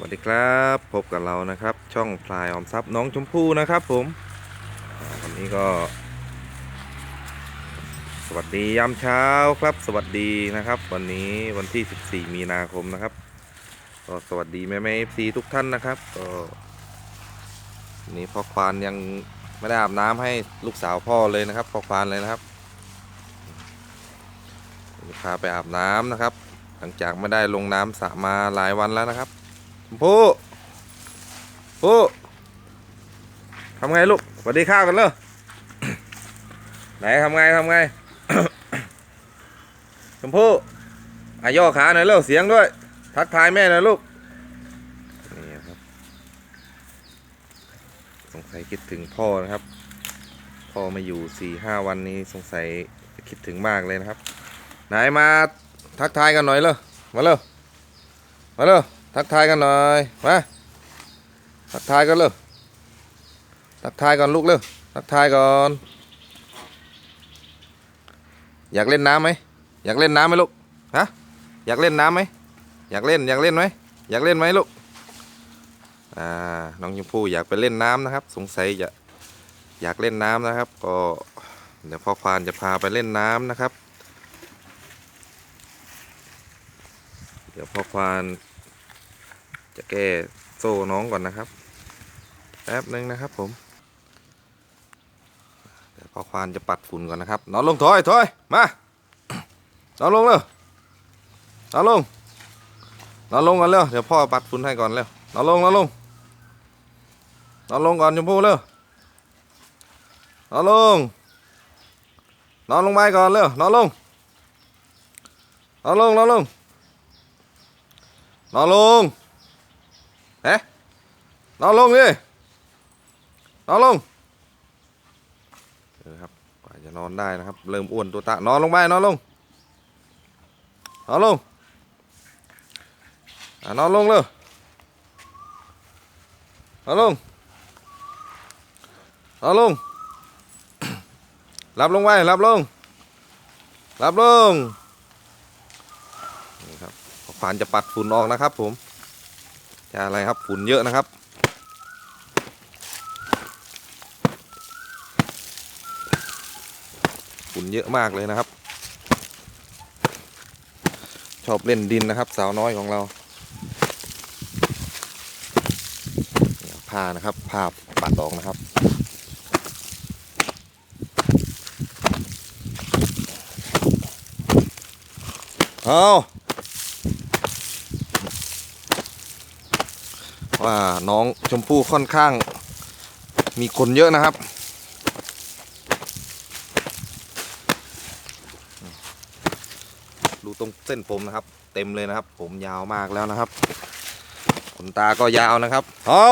วัสดีครับพบกับเรานะครับ ช่องพลายออมทรัพย์น้องชมพู่นะครับผมวันนี้ก็ สวัสดียามเช้าครับ สวัสดีนะครับ วันนี้วันที่ 14 มีนาคมนะครับก็สวัสดีแม่แม่เอฟซีทุกท่านนะครับก็นนี้พ่อควานยังไม่ได้อาบน้ำให้ลูกสาวพ่อเลยนะครับพ่อควานเลยนะครับพาไปอาบน้ำนะครับ หลังจากไม่ได้ลงน้ำสระมาหลายวันแล้วนะครับ พูดพู่ทำไงลูกสวัสดีข้าวกันเลยไหนทำไงทำไงชมพู่อาย่อขาหน่อยเร็วเสียงด้วย ทักทายแม่หน่อยลูกนี่ครับสงสัยคิดถึงพ่อนะครับ พ่อมาอยู่สี่ห้าวันนี้สงสัยคิดถึงมากเลยนะครับ ไหนมาทักทายกันหน่อยเร็วมาเร็วมาเร็ว ทักทายกันหน่อยมาทักทายกันเลยทักทายก่อนลูกเร็วทักทายก่อน อยากเล่นน้ำไหมอยากเล่นน้ำไหมลูกฮะอยากเล่นน้ำไหมอยากเล่นอยากเล่นไหมอยากเล่นไหมลูกอ่าน้องชมพู่อยากไปเล่นน้ำนะครับ สงสัยจะอยากเล่นน้ำนะครับ ก็เดี๋ยวพ่อควานจะพาไปเล่นน้ำนะครับ เดี๋ยวพ่อควาน จะแก้โซ่น้องก่อนนะครับ แป๊บหนึ่งนะครับผมเดี๋ยวพ่อควานจะปัดฝุ่นก่อนนะครับ นอนลงถอยถอยมานอนลงเร็วนอนลงนอนลงก่อนเร็วเดี๋ยวพ่อปัดฝุ่นให้ก่อนเร็วนอนลงนอนลงนอนลงก่อนชมพู่เร็วนอนลงนอนลงไปก่อนเร็วนอนลงนอนลงนอนลงนอนลง เอ๊ะนอนลงดินอนลงเออครับกว่าจะนอนได้นะครับ เริ่มอ้วนตัวตะนอนลงไปนอนลงนอนลงอนอนลงเลยนอนลงนอนลงหลับลงไปหลับลงหลับลงนี่ครับพอควานจะปัดฝุ่นออกนะครับผม จะอะไรครับฝุ่นเยอะนะครับ ฝุ่นเยอะมากเลยนะครับ ชอบเล่นดินนะครับ สาวน้อยของเราผ้านะครับผ้าปัดออกนะครับเอา ว่าน้องชมพู่ค่อนข้างมีคนเยอะนะครับ ดูตรงเส้นผมนะครับ เต็มเลยนะครับ ผมยาวมากแล้วนะครับขนตาก็ยาวนะครับเอา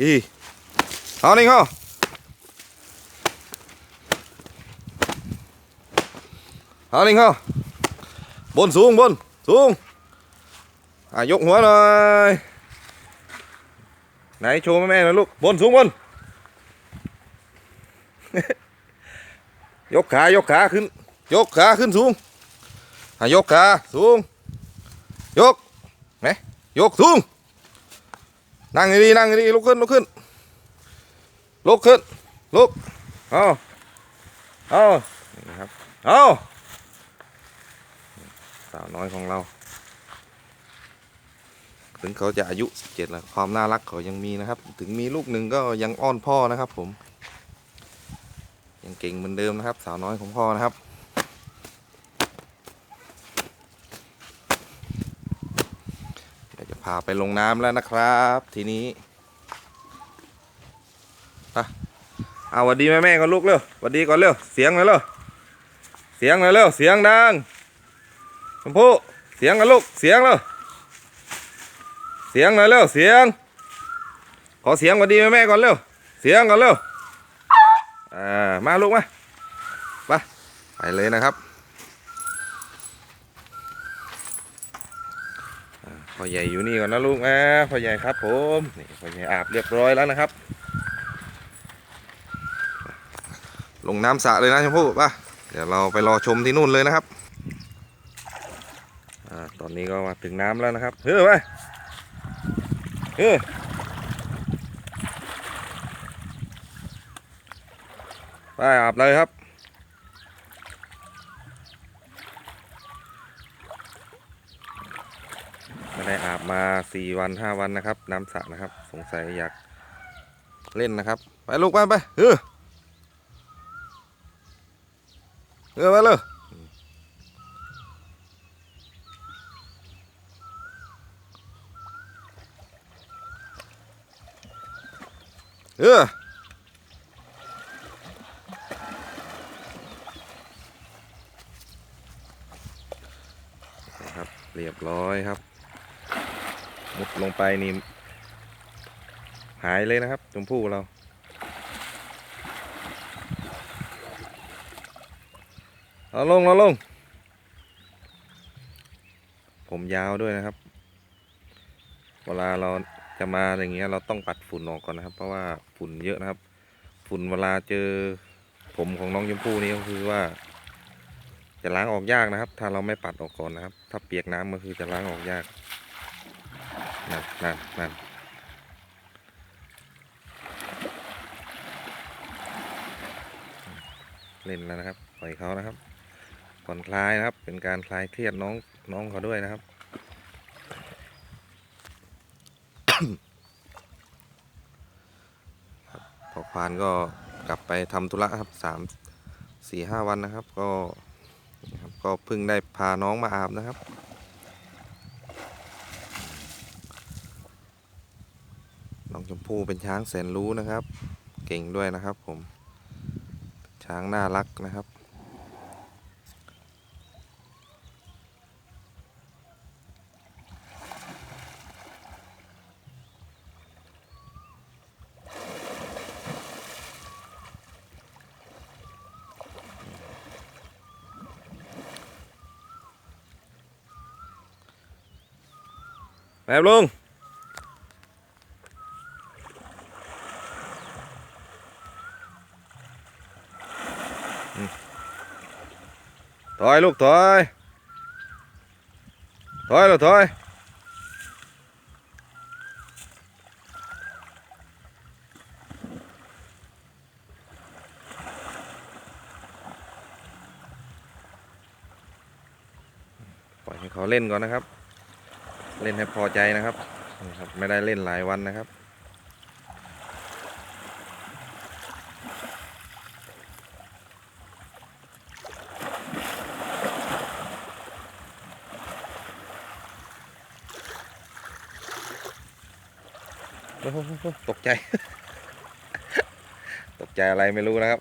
อีเอานี่เขาเอานี่เขาบนสูงบนสูงอะยกหัวหน่อย ไหนโชว์แม่แม่หน่อยลูกบนสูงบน ยกขายกขาขึ้น ยกขาขึ้นสูงยกขาสูง ยกไหนยกสูง นั่งดีนั่งดีลุกขึ้นลุกขึ้นลุกขึ้นลุกเอาเอานี่ครับเอาสาวน้อยของเรา ถึงเขาจะอายุ 17 แล้ว ความน่ารักเขายังมีนะครับ ถึงมีลูกหนึ่งก็ยังอ้อนพ่อนะครับ ผม ยังเก่งเหมือนเดิมนะครับ สาวน้อยของพ่อนะครับเดี๋ยวจะพาไปลงน้ำแล้วนะครับ ทีนี้อะเอาหวัดดีแม่แม่ก่อนลูกเร็วหวัดดีก่อนเร็วเสียงหน่อยเร็วเสียงหน่อยเร็วเสียงดังชมพู่เสียงกันลูกเสียงเร็ว เสียงหน่อยเร็วเสียง ขอเสียงหวัดดีแม่แม่ก่อนเร็วเสียงก่อนเร็วอ่ามาลูกมาไปไปเลยนะครับพ่อใหญ่อยู่นี่ก่อนนะลูกนะพ่อใหญ่ครับผมนี่พ่อใหญ่อาบเรียบร้อยแล้วนะครับ ลงน้ำสระเลยนะชมพู่ป่ะเดี๋ยวเราไปรอชมที่นู่นเลยนะครับอ่าตอนนี้ก็มาถึงน้ำแล้วนะครับเฮ้ยไป เออไปอาบเลยครับ ไม่ได้อาบมาสี่วันห้าวันนะครับ น้ำสระนะครับ สงสัยอยากเล่นนะครับ ไปลูกไปไปเออเออไปเลยเออนะครับ เรียบร้อยครับ มุดลง ไปนี่หายเลยนะครับชมพู่เราเอาลงเอาลง ผมยาวด้วยนะครับ เวลาเราจะมาอย่างเงี้ยเราต้องปัดฝุ่นออกก่อนนะครับ เพราะว่าฝุ่นเยอะนะครับ ฝุ่นเวลาเจอผมของน้องชมพู่นี่ก็คือว่า จะล้างออกยากนะครับ ถ้าเราไม่ปัดออกก่อนนะครับ ถ้าเปียกน้ำก็คือจะล้างออกยาก นั่นนั่นนั่นเล่นแล้วนะครับ ปล่อยเขานะครับ ผ่อนคลายนะครับ เป็นการคลายเครียดน้องน้องเขาด้วยนะครับครับพอควานก็กลับไปทำธุระครับสามสี่ห้าวันนะครับ ก็ครับก็เพิ่งได้พาน้องมาอาบนะครับ น้อง ชมพู่เป็นช้างแสนรู้นะครับ เก่งด้วยนะครับผม ช้างน่ารักนะครับแม่ลุง ถ อยลูกถอยถอยลูกถอยปล่อยให้เขาเล่นก่อนนะครับ เล่นให้พอใจนะครับนี่ครับ ไม่ได้เล่นหลายวันนะครับ ตกใจ ตกใจอะไรไม่รู้นะครับ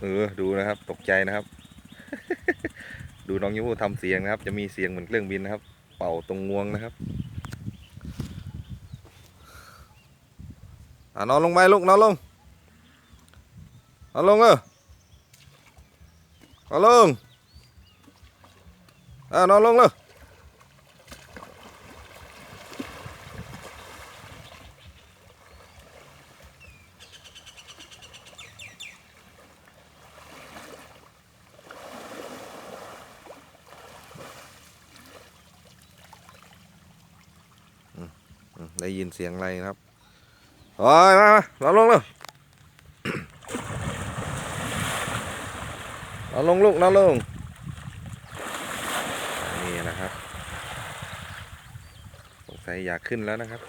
เออ ดูนะครับ ตกใจนะครับ ดูน้องยูทำเสียงนะครับ จะมีเสียงเหมือนเครื่องบินนะครับ เป่าตรงงวงนะครับอนอนลงไปลูกนอนลงนอนลงเออนอนลงอะนอนลงเลย ได้ยินเสียงอะไรครับโอ้ยมามาเราลงเลยเราลงลูกเราลง นี่นะครับ สงสัยอยากขึ้นแล้วนะครับ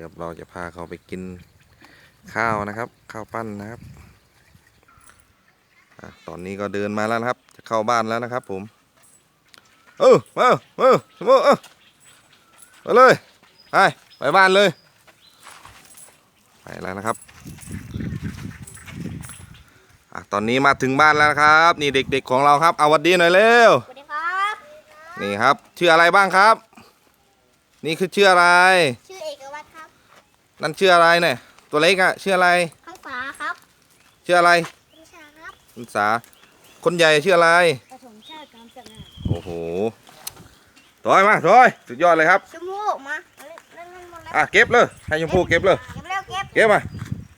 ดี๋ยวเราจะพาเขาไปกินข้าวนะครับ ข้าวปั้นนะครับอะตอนนี้ก็เดินมาแล้วนะครับ จะเข้าบ้านแล้วนะครับ ผมเออมาเออสมมติเออไปเลยไปไปบ้านเลยไปแล้วนะครับอะตอนนี้มาถึงบ้านแล้วนะครับ นี่เด็กๆของเราครับเอาหวัดดีหน่อยเร็วสวัสดีครับนี่ครับชื่ออะไรบ้างครับ นี่คือชื่ออะไรชื่อเอกวัตรครับ นั่นชื่ออะไรเนี่ยตัวเล็กอะชื่ออะไรข้างฝาครับชื่ออะไรวิชาครับคุณสาคนใหญ่ชื่ออะไรปฐมชาติการสง่าโอ้โหถอยมาถอยสุดยอดเลยครับชมูกมาเล่นเล่นเล่นบนอะเก็บเลยให้ชมพู่เก็บเลย เก็บเร็วเก็บเก็บมา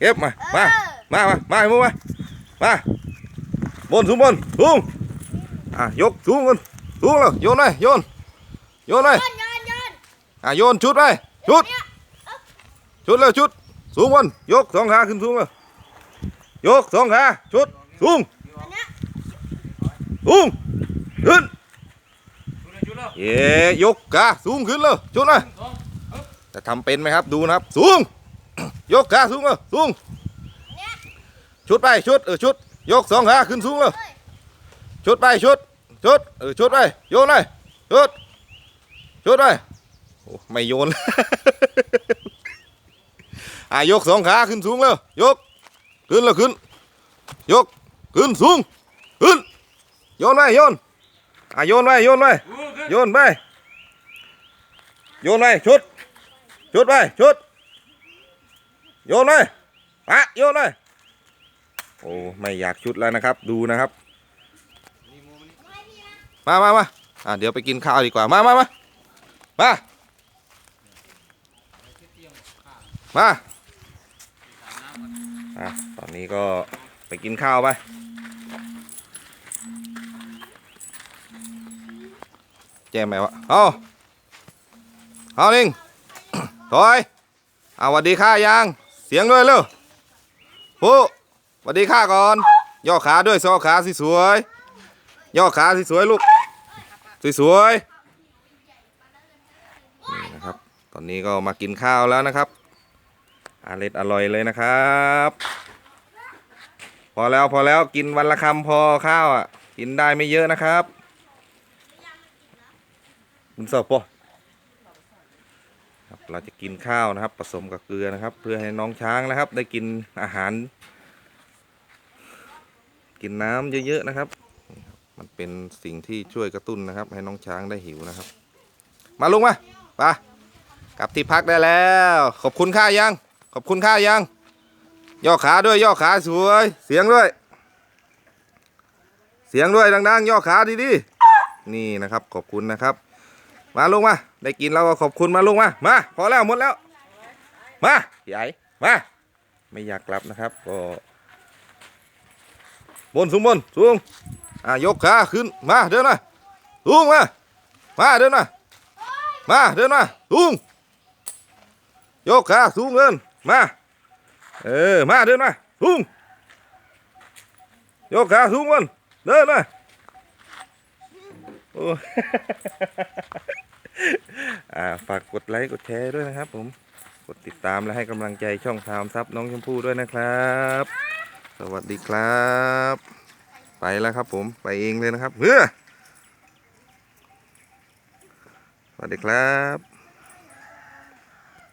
เก็บมาเอมาอมา มา มาให้มูมา มาบนสูงบนสูงอะยกสูงกันสูงเลยโยนเลยโยน โยนเลยโยนโยนโยนอะโยนชุดเลยชุด ชุดเลยชุด สูงบนยกสองขาขึ้นสูงเลยยกสองขาชุด สูงอันเนี้ยสูง ขึ้นชุดเลยเย่ยกขาสูงขึ้นเลยชุดเลยสองจะทำเป็นไหมครับดูนะครับ สูง ยกขาสูงเลยสูง ชุดไปชุดเออชุด ยกสองขาขึ้นสูงเลยชุดไปชุดชุดเออชุดไปโยนเลยชุดชุดไปโอ้ไม่โยน อะยกสองขาขึ้นสูงเลยยก ขึ้นแล้วขึ้น ยก ขึ้นสูง ขึ้น โยนไปโยน อะโยนไปโยนไปโยนไปโยนไปชุด ชุดไปชุด โยนเลยปะโยนเลยโอ้ไม่อยากชุดแล้วนะครับ ดูนะครับ มามามาอะเดี๋ยวไปกินข้าวดีกว่า มามามามามา อะตอนนี้ก็ไปกินข้าวไปแจ้งไหมวะเอาเอาลิงถอยเอาสวัสดีค่ายัง เสียงด้วยเร็วผู้สวัสดีค่าก่อน ย่อขาด้วยซอขาสิสวยย่อขาสิสวยลูกสวยนี่นะครับ ตอนนี้ก็มากินข้าวแล้วนะครับ อาเล็ดอร่อยเลยนะครับ พอแล้วพอแล้วกินวันละคำพอข้าวอะ กินได้ไม่เยอะนะครับคุณเสิร์ฟปะครับเราจะกินข้าวนะครับ ผสมกับเกลือนะครับ เพื่อให้น้องช้างนะครับ ได้กินอาหาร กินน้ำเยอะๆนะครับ มันเป็นสิ่งที่ช่วยกระตุ้นนะครับ ให้น้องช้างได้หิวนะครับ มาลุงมาไปกลับที่พักได้แล้ว ขอบคุณค่ายัง ขอบคุณค่ายัง ย่อขาด้วยย่อขาสวย เสียงด้วย เสียงด้วยดังๆ ย่อขาดีๆ นี่นะครับ ขอบคุณนะครับ มาลุงมา ได้กินแล้วก็ขอบคุณมาลุงมา มา พอแล้วหมดแล้ว มาใหญ่มา ไม่อยากกลับนะครับก็บนสูงบนสูงอะยกขาขึ้นมาเดินมาสูงมามาเดินมามาเดินมาสูงยกขาสูงเกิน มา เออ มาเดินมาสูงยกขาสูงเกินเดินมาโอ้ อ่า ฝากกดไลค์กดแชร์ด้วยนะครับผม กดติดตามและให้กำลังใจช่องทามซับน้องชมพู่ด้วยนะครับ สวัสดีครับ ไปแล้วครับผม ไปเองเลยนะครับเฮ้อสวัสดีครับ